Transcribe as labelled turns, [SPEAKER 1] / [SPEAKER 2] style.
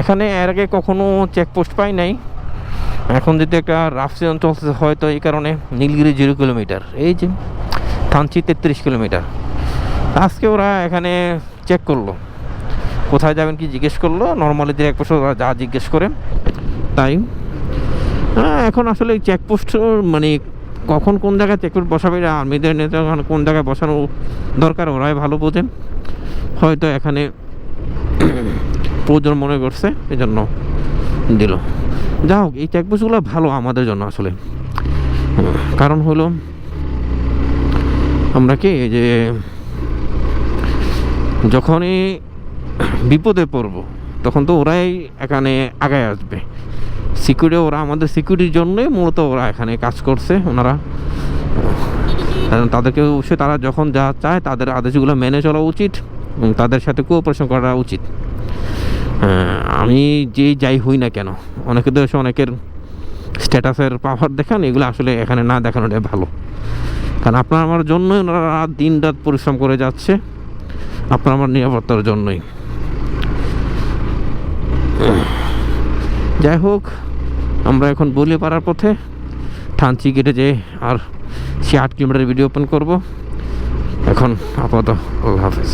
[SPEAKER 1] এখানে এর আগে কখনো চেকপোস্ট পাই নাই। এখন যদি একটা রাফ সিজন চলছে হয়তো এই কারণে নীলগিরি জিরো কিলোমিটার। এই যে থানচি তেত্রিশ কিলোমিটার। আজকে ওরা এখানে চেক করল। কোথায় যাবেন কি জিজ্ঞেস করল। নর্মালি যে এক বছর ওরা যা জিজ্ঞেস করে, তাই। হ্যাঁ এখন আসলে চেকপোস্ট মানে কখন কোন জায়গায় চেকপোস্ট বসাবে আর্মিদের নেতা কোন জায়গায় বসানো দরকার, ওরাই ভালো বোঝেন হয়তো এখানে প্রয়োজন মনে করছে এই জন্য দিল। যা হোক, এই চেকপোস্টগুলো ভালো আমাদের জন্য আসলে। কারণ হলো, আমরা কি যে যখনই বিপদে পড়ব, তখন তো ওরাই এখানে আগায় আসবে। সিকিউরিটি ওরা আমাদের সিকিউরিটির জন্যই মূলত ওরা এখানে কাজ করছে, ওনারা। কারণ তাদেরকে অবশ্যই তারা যখন যা চায়, তাদের আদেশগুলো মেনে চলা উচিত তাদের সাথে কোঅপারেশন করা উচিত। আমি যেই যাই হই না কেন, অনেকে তো এসে অনেকের স্ট্যাটাসের পাওয়ার দেখান, এগুলো আসলে এখানে না দেখানোটাই ভালো। কারণ আপনার আমার জন্যই ওনারা রাত দিন রাত পরিশ্রম করে যাচ্ছে, আপনার আমার নিরাপত্তার জন্যই। যাই হোক, আমরা এখন বলি পাড়ার পথে, থানচি গেটে যে আর সে আট কিলোমিটার ভিডিও ওপেন করব। এখন আপাতত আল্লাহ হাফেজ।